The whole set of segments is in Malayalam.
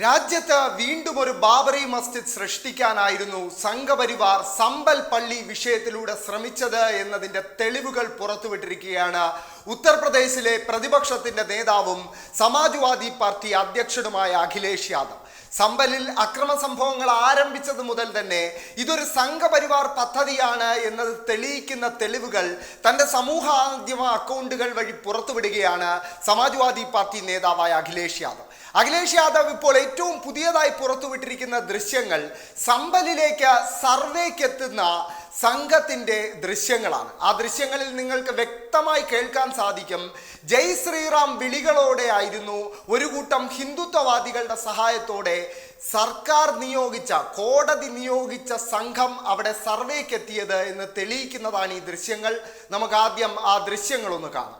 രാജ്യത്ത് വീണ്ടും ഒരു ബാബറി മസ്ജിദ് സൃഷ്ടിക്കാനായിരുന്നു സംഘപരിവാർ സമ്പൽ പള്ളി വിഷയത്തിലൂടെ ശ്രമിച്ചത് എന്നതിന്റെ തെളിവുകൾ പുറത്തുവിട്ടിരിക്കുകയാണ് ഉത്തർപ്രദേശിലെ പ്രതിപക്ഷത്തിന്റെ നേതാവും സമാജ്വാദി പാർട്ടി അധ്യക്ഷനുമായ അഖിലേഷ് യാദവ്. സമ്പലിൽ അക്രമ സംഭവങ്ങൾ ആരംഭിച്ചത് മുതൽ തന്നെ ഇതൊരു സംഘപരിവാർ പദ്ധതിയാണ് എന്നത് തെളിയിക്കുന്ന തെളിവുകൾ തന്റെ സമൂഹ മാധ്യമ അക്കൗണ്ടുകൾ വഴി പുറത്തുവിടുകയാണ് സമാജ്വാദി പാർട്ടി നേതാവായ അഖിലേഷ് യാദവ്. അഖിലേഷ് യാദവ് ഇപ്പോൾ ഏറ്റവും പുതിയതായി പുറത്തുവിട്ടിരിക്കുന്ന ദൃശ്യങ്ങൾ സമ്പലിലേക്ക് സർവേക്ക് സംഘത്തിന്റെ ദൃശ്യങ്ങളാണ്. ആ ദൃശ്യങ്ങളിൽ നിങ്ങൾക്ക് വ്യക്തമായി കേൾക്കാൻ സാധിക്കും. ജയ് ശ്രീറാം വിളികളോടെ ആയിരുന്നു ഒരു കൂട്ടം ഹിന്ദുത്വവാദികളുടെ സഹായത്തോടെ സർക്കാർ നിയോഗിച്ച കോടതി നിയോഗിച്ച സംഘം അവിടെ സർവേക്ക് എത്തിയത് എന്ന് തെളിയിക്കുന്നതാണ് ഈ ദൃശ്യങ്ങൾ. നമുക്ക് ആദ്യം ആ ദൃശ്യങ്ങളൊന്ന് കാണാം.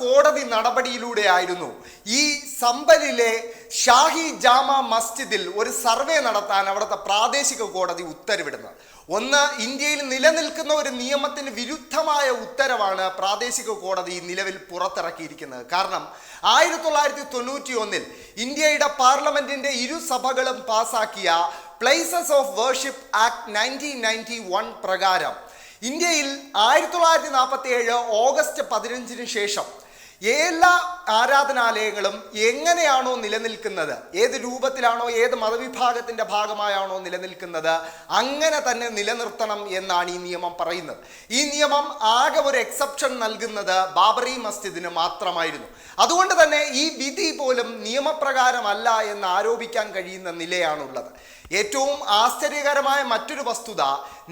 കോടതി നടപടിയിലൂടെ ആയിരുന്നു ഈ സമ്പലിലെ ഷാഹി ജാമ മസ്ജിദിൽ ഒരു സർവേ നടത്താൻ അവിടുത്തെ പ്രാദേശിക കോടതി ഉത്തരവിടുന്നത്. ഒന്ന് ഇന്ത്യയിൽ നിലനിൽക്കുന്ന ഒരു നിയമത്തിന് വിരുദ്ധമായ ഉത്തരവാണ് പ്രാദേശിക കോടതി നിലവിൽ പുറത്തിറക്കിയിരിക്കുന്നത്. കാരണം ആയിരത്തി തൊള്ളായിരത്തി തൊണ്ണൂറ്റി ഒന്നിൽ ഇന്ത്യയുടെ പാർലമെന്റിന്റെ ഇരു സഭകളും പാസാക്കിയ places of worship act nineteen ninety one പ്രകാരം ഇന്ത്യയിൽ ആയിരത്തി തൊള്ളായിരത്തി നാൽപ്പത്തി ഏഴ് ഓഗസ്റ്റ് പതിനഞ്ചിന് ശേഷം എല്ലാ ആരാധനാലയങ്ങളും എങ്ങനെയാണോ നിലനിൽക്കുന്നത്? ഏത് രൂപത്തിലാണോ ഏത് മതവിഭാഗത്തിന്റെ ഭാഗമായാണോ നിലനിൽക്കുന്നത്? അങ്ങനെ തന്നെ നിലനിർത്തണം എന്നാണ് ഈ നിയമം പറയുന്നത്. ഈ നിയമം ആകെ ഒരു എക്സെപ്ഷൻ നൽകുന്നത് ബാബറി മസ്ജിദിന് മാത്രമായിരുന്നു. അതുകൊണ്ട് തന്നെ ഈ വിധി പോലും നിയമപ്രകാരമല്ല എന്ന് ആരോപിക്കാൻ കഴിയുന്ന നിലയാണുള്ളത്. ഏറ്റവും ആശ്ചര്യകരമായ മറ്റൊരു വസ്തുത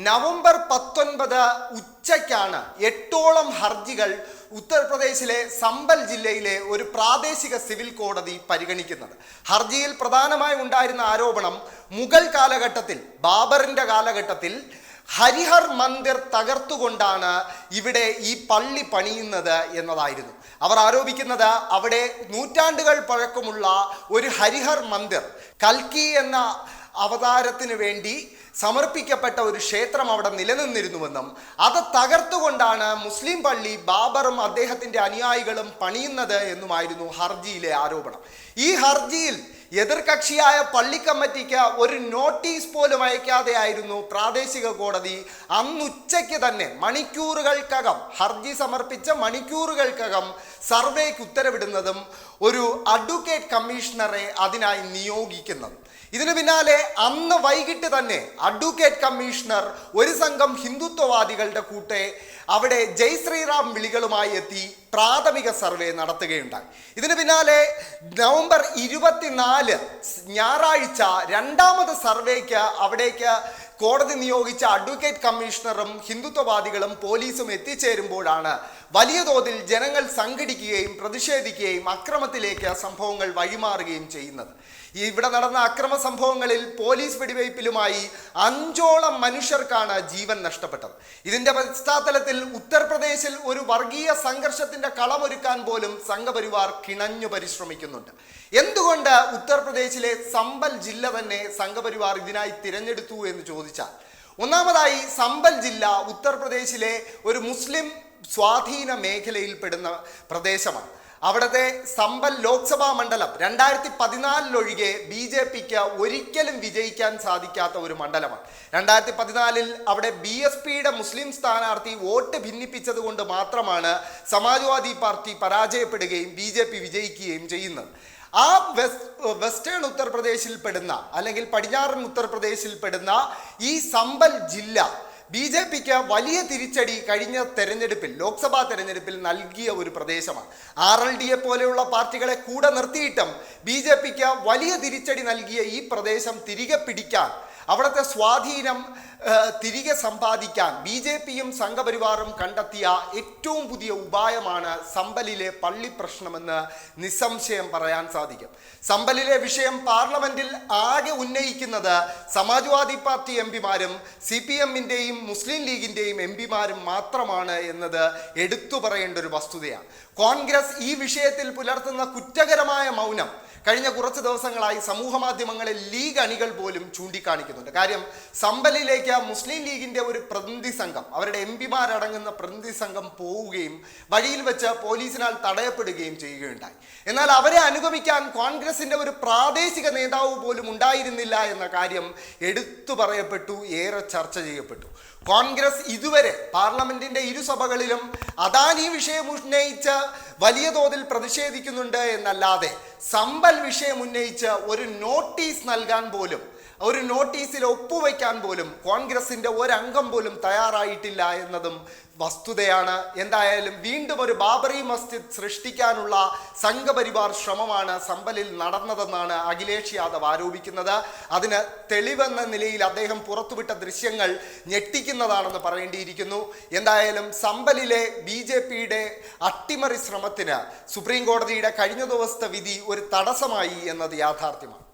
നവംബർ പത്തൊൻപത് ഉച്ചയ്ക്കാണ് എട്ടോളം ഹർജികൾ ഉത്തർപ്രദേശിലെ സമ്പൽ ജില്ലയിലെ ഒരു പ്രാദേശിക സിവിൽ കോടതി പരിഗണിക്കുന്നത്. ഹർജിയിൽ പ്രധാനമായും ഉണ്ടായിരുന്ന ആരോപണം മുഗൾ കാലഘട്ടത്തിൽ ബാബറിന്റെ കാലഘട്ടത്തിൽ ഹരിഹർ മന്ദിർ തകർത്തുകൊണ്ടാണ് ഇവിടെ ഈ പള്ളി പണിയുന്നത് എന്നതായിരുന്നു. അവർ ആരോപിക്കുന്നത് അവിടെ നൂറ്റാണ്ടുകൾ പഴക്കമുള്ള ഒരു ഹരിഹർ മന്ദിർ കൽക്കി എന്ന അവതാരത്തിന് വേണ്ടി സമർപ്പിക്കപ്പെട്ട ഒരു ക്ഷേത്രം അവിടെ നിലനിന്നിരുന്നുവെന്നും അത് തകർത്തുകൊണ്ടാണ് മുസ്ലിം പള്ളി ബാബറും അദ്ദേഹത്തിന്റെ അനുയായികളും പണിയുന്നത് എന്നുമായിരുന്നു ഹർജിയിലെ ആരോപണം. ഈ ഹർജിയിൽ എതിർകക്ഷിയായ പള്ളി കമ്മിറ്റിക്ക് ഒരു നോട്ടീസ് പോലും അയക്കാതെയായിരുന്നു പ്രാദേശിക കോടതി അന്നുച്ചയ്ക്ക് തന്നെ മണിക്കൂറുകൾക്കകം ഹർജി സമർപ്പിച്ച മണിക്കൂറുകൾക്കകം സർവേക്ക് ഉത്തരവിടുന്നതും ഒരു അഡ്വക്കേറ്റ് കമ്മീഷണറെ അതിനായി നിയോഗിക്കുന്നതും. ഇതിനു പിന്നാലെ അന്ന് വൈകിട്ട് തന്നെ അഡ്വക്കേറ്റ് കമ്മീഷണർ ഒരു സംഘം ഹിന്ദുത്വവാദികളുടെ കൂട്ടെ അവിടെ ജയ് ശ്രീറാം വിളികളുമായി എത്തി പ്രാഥമിക സർവേ നടത്തുകയുണ്ടായി. ഇതിനു പിന്നാലെ നവംബർ ഇരുപത്തിനാല് ഞായറാഴ്ച രണ്ടാമത് സർവേക്ക് അവിടേക്ക് കോടതി നിയോഗിച്ച അഡ്വക്കേറ്റ് കമ്മീഷണറും ഹിന്ദുത്വവാദികളും പോലീസും എത്തിച്ചേരുമ്പോഴാണ് വലിയ തോതിൽ ജനങ്ങൾ സംഘടിക്കുകയും പ്രതിഷേധിക്കുകയും അക്രമത്തിലേക്ക് സംഭവങ്ങൾ വഴിമാറുകയും ചെയ്യുന്നത്. ഇവിടെ നടന്ന അക്രമ സംഭവങ്ങളിൽ പോലീസ് വെടിവയ്പ്പിലുമായി അഞ്ചോളം മനുഷ്യർക്കാണ് ജീവൻ നഷ്ടപ്പെട്ടത്. ഇതിന്റെ പശ്ചാത്തലത്തിൽ ഉത്തർപ്രദേശിൽ ഒരു വർഗീയ സംഘർഷത്തിന്റെ കളമൊരുക്കാൻ പോലും സംഘപരിവാർ കിണഞ്ഞു പരിശ്രമിക്കുന്നുണ്ട്. എന്തുകൊണ്ട് ഉത്തർപ്രദേശിലെ സമ്പൽ ജില്ല തന്നെ സംഘപരിവാർ ഇതിനായി തിരഞ്ഞെടുത്തു എന്ന് ചോദിച്ചാൽ ഒന്നാമതായി സമ്പൽ ജില്ല ഉത്തർപ്രദേശിലെ ഒരു മുസ്ലിം സ്വാധീന മേഖലയിൽപ്പെടുന്ന പ്രദേശമാണ്. അവിടുത്തെ സമ്പൽ ലോക്സഭാ മണ്ഡലം രണ്ടായിരത്തി പതിനാലിലൊഴികെ ബി ജെ പിക്ക് ഒരിക്കലും വിജയിക്കാൻ സാധിക്കാത്ത ഒരു മണ്ഡലമാണ്. രണ്ടായിരത്തി പതിനാലിൽ അവിടെ ബി എസ് പിയുടെ മുസ്ലിം സ്ഥാനാർത്ഥി വോട്ട് ഭിന്നിപ്പിച്ചത് കൊണ്ട് മാത്രമാണ് സമാജ്വാദി പാർട്ടി പരാജയപ്പെടുകയും ബി ജെ പി വിജയിക്കുകയും ചെയ്യുന്നത്. ആ വെസ്റ്റ് വെസ്റ്റേൺ ഉത്തർപ്രദേശിൽ പെടുന്ന അല്ലെങ്കിൽ പടിഞ്ഞാറൻ ഉത്തർപ്രദേശിൽ പെടുന്ന ഈ സമ്പൽ ജില്ല ബി ജെ പിക്ക് വലിയ തിരിച്ചടി കഴിഞ്ഞ തെരഞ്ഞെടുപ്പിൽ ലോക്സഭാ തെരഞ്ഞെടുപ്പിൽ നൽകിയ ഒരു പ്രദേശമാണ്. ആർ എൽ ഡി എ പോലെയുള്ള പാർട്ടികളെ കൂടെ നിർത്തിയിട്ടും ബി ജെ പിക്ക് വലിയ തിരിച്ചടി നൽകിയ ഈ പ്രദേശം തിരികെ പിടിക്കാൻ അവിടുത്തെ സ്വാധീനം തിരികെ സമ്പാദിക്കാൻ ബി ജെ പിയും സംഘപരിവാറും കണ്ടെത്തിയ ഏറ്റവും പുതിയ ഉപായമാണ് സമ്പലിലെ പള്ളി പ്രശ്നമെന്ന് നിസ്സംശയം പറയാൻ സാധിക്കും. സമ്പലിലെ വിഷയം പാർലമെന്റിൽ ആകെ ഉന്നയിക്കുന്നത് സമാജ്വാദി പാർട്ടി എം പിമാരും സി പി എമ്മിന്റെയും മുസ്ലിം ലീഗിന്റെയും എം പിമാരും മാത്രമാണ് എന്നത് എടുത്തു പറയേണ്ട ഒരു വസ്തുതയാണ്. കോൺഗ്രസ് ഈ വിഷയത്തിൽ പുലർത്തുന്ന കുറ്റകരമായ മൗനം കഴിഞ്ഞ കുറച്ച് ദിവസങ്ങളായി സമൂഹ മാധ്യമങ്ങളിൽ ലീഗ് അണികൾ പോലും ചൂണ്ടിക്കാണിക്കുന്നുണ്ട്. കാര്യം സമ്പലിലേക്ക് മുസ്ലിം ലീഗിന്റെ ഒരു പ്രതിനിധി സംഘം അവരുടെ എം പിമാരടങ്ങുന്ന പ്രതിനിധി സംഘം പോവുകയും വഴിയിൽ വെച്ച് പോലീസിനാൽ തടയപ്പെടുകയും ചെയ്യുകയുണ്ടായി. എന്നാൽ അവരെ അനുഗമിക്കാൻ കോൺഗ്രസിന്റെ ഒരു പ്രാദേശിക നേതാവ് പോലും ഉണ്ടായിരുന്നില്ല എന്ന കാര്യം എടുത്തു പറയപ്പെട്ടു ഏറെ ചർച്ച ചെയ്യപ്പെട്ടു. കോൺഗ്രസ് ഇതുവരെ പാർലമെന്റിന്റെ ഇരുസഭകളിലും അദാനി വിഷയം ഉന്നയിച്ച് വലിയ തോതിൽ പ്രതിഷേധിക്കുന്നുണ്ട് എന്നല്ലാതെ സമ്പൽ വിഷയം ഉന്നയിച്ച് ഒരു നോട്ടീസ് നൽകാൻ പോലും ഒരു നോട്ടീസിൽ ഒപ്പുവയ്ക്കാൻ പോലും കോൺഗ്രസിന്റെ ഒരംഗം പോലും തയ്യാറായിട്ടില്ല എന്നതും വസ്തുതയാണ്. എന്തായാലും വീണ്ടും ഒരു ബാബറി മസ്ജിദ് സൃഷ്ടിക്കാനുള്ള സംഘപരിവാർ ശ്രമമാണ് സമ്പലിൽ നടന്നതെന്നാണ് അഖിലേഷ് യാദവ് ആരോപിക്കുന്നത്. അതിന് തെളിവെന്ന നിലയിൽ അദ്ദേഹം പുറത്തുവിട്ട ദൃശ്യങ്ങൾ ഞെട്ടിക്കുന്നതാണെന്ന് പറയേണ്ടിയിരിക്കുന്നു. എന്തായാലും സമ്പലിലെ ബി ജെ പിയുടെ അട്ടിമറി ശ്രമത്തിന് സുപ്രീം കോടതിയുടെ കഴിഞ്ഞ ദിവസത്തെ വിധി ഒരു തടസ്സമായി എന്നത് യാഥാർത്ഥ്യമാണ്.